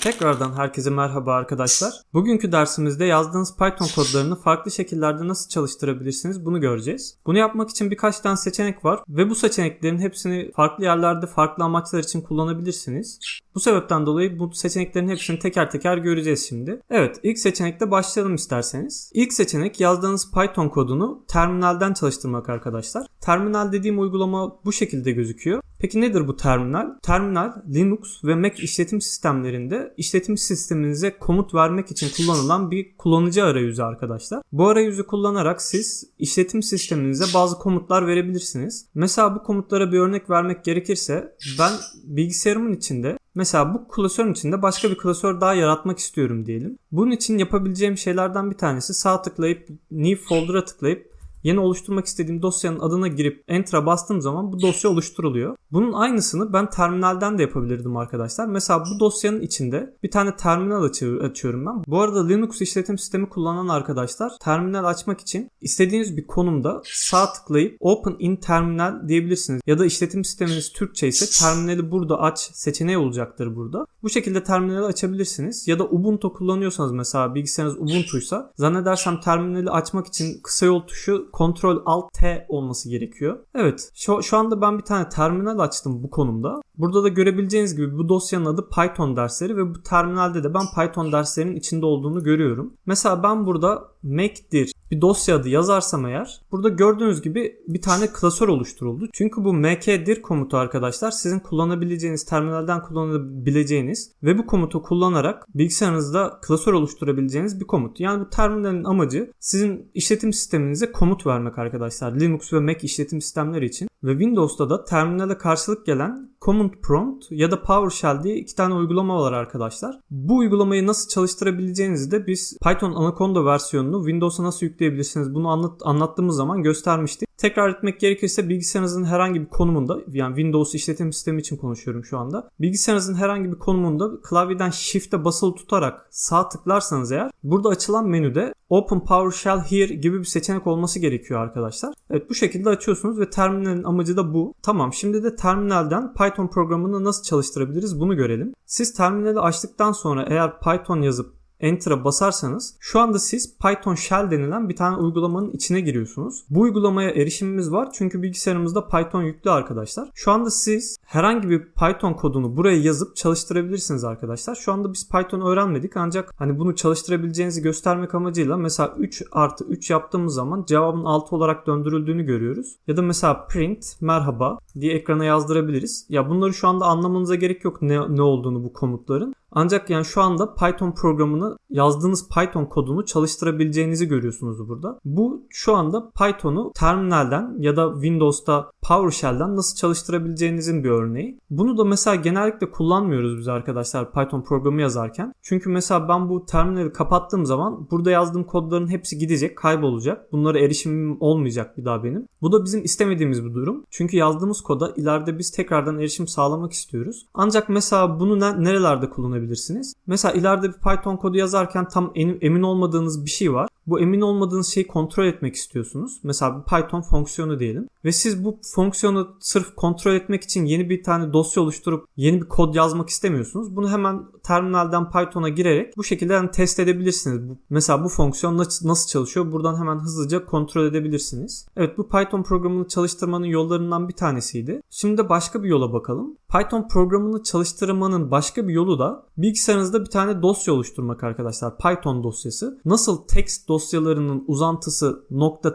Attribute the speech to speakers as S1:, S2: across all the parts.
S1: Tekrardan herkese merhaba arkadaşlar. Bugünkü dersimizde yazdığınız Python kodlarını farklı şekillerde nasıl çalıştırabilirsiniz bunu göreceğiz. Bunu yapmak için birkaç tane seçenek var ve bu seçeneklerin hepsini farklı yerlerde farklı amaçlar için kullanabilirsiniz. Bu sebepten dolayı bu seçeneklerin hepsini teker teker göreceğiz şimdi. Evet ilk seçenekte başlayalım isterseniz. İlk seçenek yazdığınız Python kodunu terminalden çalıştırmak arkadaşlar. Terminal dediğim uygulama bu şekilde gözüküyor. Peki nedir bu terminal? Terminal Linux ve Mac işletim sistemlerinde işletim sisteminize komut vermek için kullanılan bir kullanıcı arayüzü arkadaşlar. Bu arayüzü kullanarak siz işletim sisteminize bazı komutlar verebilirsiniz. Mesela bu komutlara bir örnek vermek gerekirse ben bilgisayarımın içinde Mesela bu klasörün içinde başka bir klasör daha yaratmak istiyorum diyelim. Bunun için yapabileceğim şeylerden bir tanesi sağ tıklayıp New Folder'a tıklayıp yeni oluşturmak istediğim dosyanın adına girip Enter'a bastığım zaman bu dosya oluşturuluyor. Bunun aynısını ben terminalden de yapabilirdim arkadaşlar. Mesela bu dosyanın içinde bir tane terminal açıyorum ben. Bu arada Linux işletim sistemi kullanan arkadaşlar terminal açmak için istediğiniz bir konumda sağ tıklayıp Open in Terminal diyebilirsiniz. Ya da işletim sisteminiz Türkçe ise terminali burada aç seçeneği olacaktır burada. Bu şekilde terminali açabilirsiniz. Ya da Ubuntu kullanıyorsanız mesela bilgisayarınız Ubuntu'ysa zannedersem terminali açmak için kısa yol tuşu Ctrl Alt T olması gerekiyor. Evet şu, şu anda ben bir tane terminal açtım bu konumda. Burada da görebileceğiniz gibi bu dosyanın adı Python dersleri ve bu terminalde de ben Python derslerinin içinde olduğunu görüyorum. Mesela ben burada make'dir bir dosya adı yazarsam eğer burada gördüğünüz gibi bir tane klasör oluşturuldu. Çünkü bu mkdir komutu arkadaşlar sizin kullanabileceğiniz terminalden kullanabileceğiniz ve bu komutu kullanarak bilgisayarınızda klasör oluşturabileceğiniz bir komut. Yani bu terminalin amacı sizin işletim sisteminize komut vermek arkadaşlar. Linux ve Mac işletim sistemleri için ve Windows'ta da terminale karşılık gelen Command Prompt ya da PowerShell diye iki tane uygulama var arkadaşlar. Bu uygulamayı nasıl çalıştırabileceğinizi de biz Python Anaconda versiyonunu Windows'a nasıl yükleyebilirsiniz bunu anlat, anlattığımız zaman göstermiştik. Tekrar etmek gerekirse bilgisayarınızın herhangi bir konumunda yani Windows işletim sistemi için konuşuyorum şu anda. Bilgisayarınızın herhangi bir konumunda klavyeden Shift'e basılı tutarak sağ tıklarsanız eğer burada açılan menüde Open PowerShell Here gibi bir seçenek olması gerekiyor arkadaşlar. Evet bu şekilde açıyorsunuz ve terminalin amacı da bu. Tamam şimdi de terminalden Python programını nasıl çalıştırabiliriz bunu görelim. Siz terminali açtıktan sonra eğer Python yazıp Enter'a basarsanız şu anda siz Python Shell denilen bir tane uygulamanın içine giriyorsunuz. Bu uygulamaya erişimimiz var çünkü bilgisayarımızda Python yüklü arkadaşlar. Şu anda siz herhangi bir Python kodunu buraya yazıp çalıştırabilirsiniz arkadaşlar. Şu anda biz Python öğrenmedik ancak hani bunu çalıştırabileceğinizi göstermek amacıyla mesela 3 artı 3 yaptığımız zaman cevabın 6 olarak döndürüldüğünü görüyoruz. Ya da mesela print merhaba diye ekrana yazdırabiliriz. Ya bunları şu anda anlamanıza gerek yok ne, ne olduğunu bu komutların. Ancak yani şu anda Python programını yazdığınız Python kodunu çalıştırabileceğinizi görüyorsunuz burada. Bu şu anda Python'u terminalden ya da Windows'ta PowerShell'den nasıl çalıştırabileceğinizin bir örneği. Bunu da mesela genellikle kullanmıyoruz biz arkadaşlar Python programı yazarken. Çünkü mesela ben bu terminali kapattığım zaman burada yazdığım kodların hepsi gidecek, kaybolacak. Bunlara erişimim olmayacak bir daha benim. Bu da bizim istemediğimiz bir durum. Çünkü yazdığımız koda ileride biz tekrardan erişim sağlamak istiyoruz. Ancak mesela bunu nerelerde kullanabilirsiniz? Mesela ileride bir Python kodu yazarken tam emin olmadığınız bir şey var. Bu emin olmadığınız şeyi kontrol etmek istiyorsunuz. Mesela bir Python fonksiyonu diyelim. Ve siz bu fonksiyonu sırf kontrol etmek için yeni bir tane dosya oluşturup yeni bir kod yazmak istemiyorsunuz. Bunu hemen terminalden Python'a girerek bu şekilde yani test edebilirsiniz. Mesela bu fonksiyon nasıl çalışıyor? Buradan hemen hızlıca kontrol edebilirsiniz. Evet bu Python programını çalıştırmanın yollarından bir tanesiydi. Şimdi de başka bir yola bakalım. Python programını çalıştırmanın başka bir yolu da bilgisayarınızda bir tane dosya oluşturmak arkadaşlar. Python dosyası. Nasıl text dosyalarının uzantısı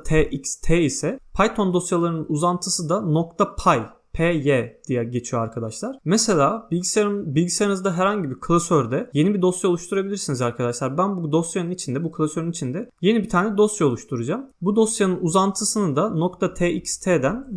S1: .txt ise Python dosyalarının uzantısı da .py PY diye geçiyor arkadaşlar. Mesela bilgisayarın, bilgisayarınızda herhangi bir klasörde yeni bir dosya oluşturabilirsiniz arkadaşlar. Ben bu dosyanın içinde, bu klasörün içinde yeni bir tane dosya oluşturacağım. Bu dosyanın uzantısını da .txt'den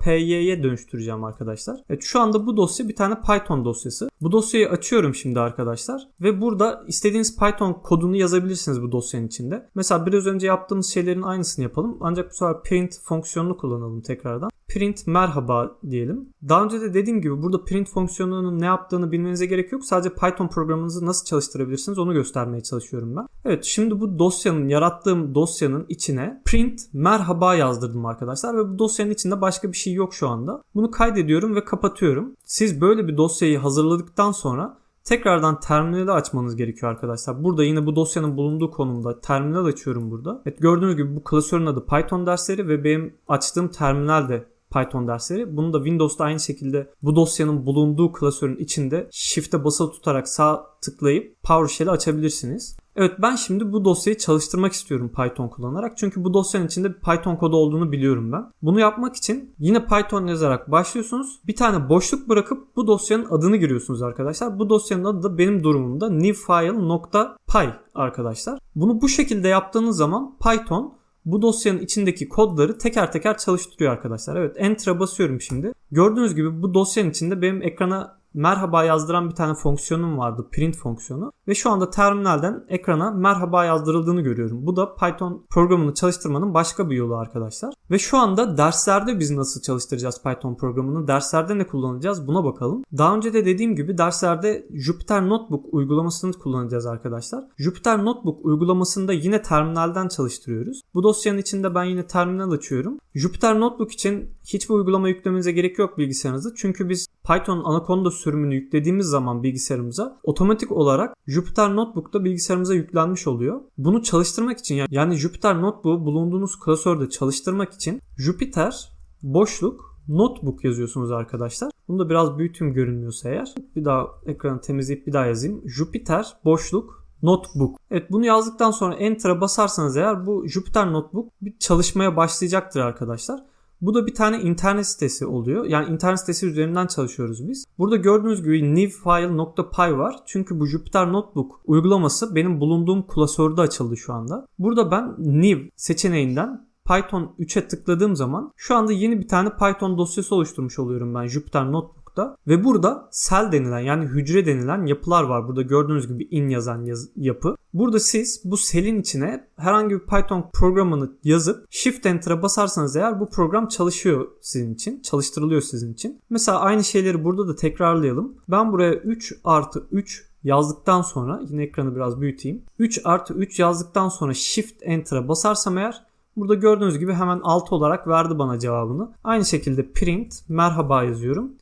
S1: .py'ye dönüştüreceğim arkadaşlar. Evet şu anda bu dosya bir tane Python dosyası. Bu dosyayı açıyorum şimdi arkadaşlar ve burada istediğiniz Python kodunu yazabilirsiniz bu dosyanın içinde. Mesela biraz önce yaptığımız şeylerin aynısını yapalım. Ancak bu sefer print fonksiyonunu kullanalım tekrardan print merhaba diyelim. Daha önce de dediğim gibi burada print fonksiyonunun ne yaptığını bilmenize gerek yok. Sadece Python programınızı nasıl çalıştırabilirsiniz onu göstermeye çalışıyorum ben. Evet şimdi bu dosyanın yarattığım dosyanın içine print merhaba yazdırdım arkadaşlar ve bu dosyanın içinde başka bir şey yok şu anda. Bunu kaydediyorum ve kapatıyorum. Siz böyle bir dosyayı hazırladıktan sonra tekrardan terminali açmanız gerekiyor arkadaşlar. Burada yine bu dosyanın bulunduğu konumda terminal açıyorum burada. Evet gördüğünüz gibi bu klasörün adı Python dersleri ve benim açtığım terminal de Python dersleri. Bunu da Windows'ta aynı şekilde bu dosyanın bulunduğu klasörün içinde Shift'e basılı tutarak sağ tıklayıp PowerShell'i açabilirsiniz. Evet ben şimdi bu dosyayı çalıştırmak istiyorum Python kullanarak. Çünkü bu dosyanın içinde bir Python kodu olduğunu biliyorum ben. Bunu yapmak için yine Python yazarak başlıyorsunuz. Bir tane boşluk bırakıp bu dosyanın adını giriyorsunuz arkadaşlar. Bu dosyanın adı da benim durumumda newfile.py arkadaşlar. Bunu bu şekilde yaptığınız zaman Python bu dosyanın içindeki kodları teker teker çalıştırıyor arkadaşlar. Evet Enter'a basıyorum şimdi. Gördüğünüz gibi bu dosyanın içinde benim ekrana merhaba yazdıran bir tane fonksiyonum vardı. Print fonksiyonu. Ve şu anda terminalden ekrana merhaba yazdırıldığını görüyorum. Bu da Python programını çalıştırmanın başka bir yolu arkadaşlar. Ve şu anda derslerde biz nasıl çalıştıracağız Python programını? Derslerde ne kullanacağız? Buna bakalım. Daha önce de dediğim gibi derslerde Jupyter Notebook uygulamasını kullanacağız arkadaşlar. Jupyter Notebook uygulamasında yine terminalden çalıştırıyoruz. Bu dosyanın içinde ben yine terminal açıyorum. Jupyter Notebook için hiçbir uygulama yüklemenize gerek yok bilgisayarınızda. Çünkü biz Python Anaconda sürümünü yüklediğimiz zaman bilgisayarımıza otomatik olarak Jupyter Notebook'ta bilgisayarımıza yüklenmiş oluyor. Bunu çalıştırmak için yani Jupyter Notebook'u bulunduğunuz klasörde çalıştırmak için Jupyter boşluk notebook yazıyorsunuz arkadaşlar. Bunu da biraz büyütüm görünmüyorsa eğer. Bir daha ekranı temizleyip bir daha yazayım. Jupyter boşluk Notebook. Evet bunu yazdıktan sonra Enter'a basarsanız eğer bu Jupyter Notebook bir çalışmaya başlayacaktır arkadaşlar. Bu da bir tane internet sitesi oluyor. Yani internet sitesi üzerinden çalışıyoruz biz. Burada gördüğünüz gibi newfile.py var. Çünkü bu Jupyter Notebook uygulaması benim bulunduğum klasörde açıldı şu anda. Burada ben new seçeneğinden Python 3'e tıkladığım zaman şu anda yeni bir tane Python dosyası oluşturmuş oluyorum ben Jupyter Notebook'ta. Ve burada cell denilen yani hücre denilen yapılar var. Burada gördüğünüz gibi in yazan yaz- yapı. Burada siz bu cell'in içine herhangi bir Python programını yazıp Shift Enter'a basarsanız eğer bu program çalışıyor sizin için. Çalıştırılıyor sizin için. Mesela aynı şeyleri burada da tekrarlayalım. Ben buraya 3 artı 3 yazdıktan sonra yine ekranı biraz büyüteyim. 3 artı 3 yazdıktan sonra Shift Enter'a basarsam eğer Burada gördüğünüz gibi hemen 6 olarak verdi bana cevabını. Aynı şekilde print merhaba yazıyorum.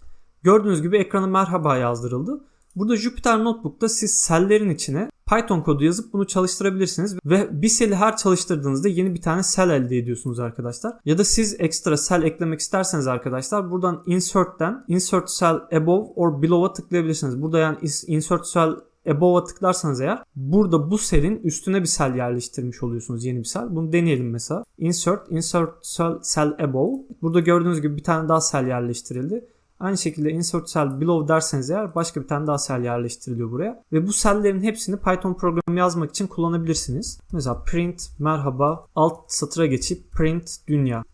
S1: Gördüğünüz gibi ekrana merhaba yazdırıldı. Burada Jupyter Notebook'ta siz sellerin içine Python kodu yazıp bunu çalıştırabilirsiniz ve bir seli her çalıştırdığınızda yeni bir tane sel elde ediyorsunuz arkadaşlar. Ya da siz ekstra sel eklemek isterseniz arkadaşlar buradan insert'ten insert cell above or below'a tıklayabilirsiniz. Burada yani insert cell Above'a tıklarsanız eğer burada bu selin üstüne bir sel yerleştirmiş oluyorsunuz yeni bir sel. Bunu deneyelim mesela. Insert, insert cell, cell above. Burada gördüğünüz gibi bir tane daha sel yerleştirildi. Aynı şekilde insert cell below derseniz eğer başka bir tane daha sel yerleştiriliyor buraya. Ve bu sellerin hepsini Python programı yazmak için kullanabilirsiniz. Mesela print merhaba alt satıra geçip print dünya.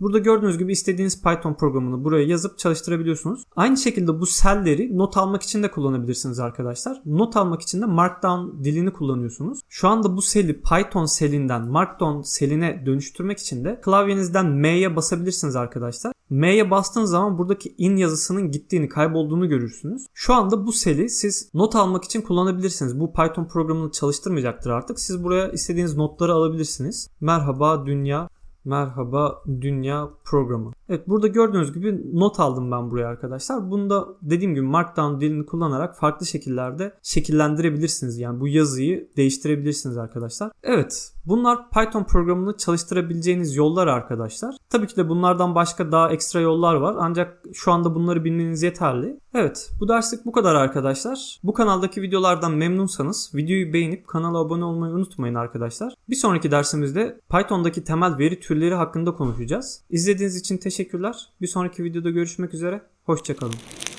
S1: Burada gördüğünüz gibi istediğiniz Python programını buraya yazıp çalıştırabiliyorsunuz. Aynı şekilde bu selleri not almak için de kullanabilirsiniz arkadaşlar. Not almak için de Markdown dilini kullanıyorsunuz. Şu anda bu seli Python selinden Markdown seline dönüştürmek için de klavyenizden M'ye basabilirsiniz arkadaşlar. M'ye bastığınız zaman buradaki in yazısının gittiğini, kaybolduğunu görürsünüz. Şu anda bu seli siz not almak için kullanabilirsiniz. Bu Python programını çalıştırmayacaktır artık. Siz buraya istediğiniz notları alabilirsiniz. Merhaba dünya Merhaba Dünya programı. Evet burada gördüğünüz gibi not aldım ben buraya arkadaşlar. Bunu da dediğim gibi Markdown dilini kullanarak farklı şekillerde şekillendirebilirsiniz. Yani bu yazıyı değiştirebilirsiniz arkadaşlar. Evet bunlar Python programını çalıştırabileceğiniz yollar arkadaşlar. Tabii ki de bunlardan başka daha ekstra yollar var. Ancak şu anda bunları bilmeniz yeterli. Evet bu derslik bu kadar arkadaşlar. Bu kanaldaki videolardan memnunsanız videoyu beğenip kanala abone olmayı unutmayın arkadaşlar. Bir sonraki dersimizde Python'daki temel veri türleri hakkında konuşacağız. İzlediğiniz için teşekkürler. Bir sonraki videoda görüşmek üzere. Hoşçakalın.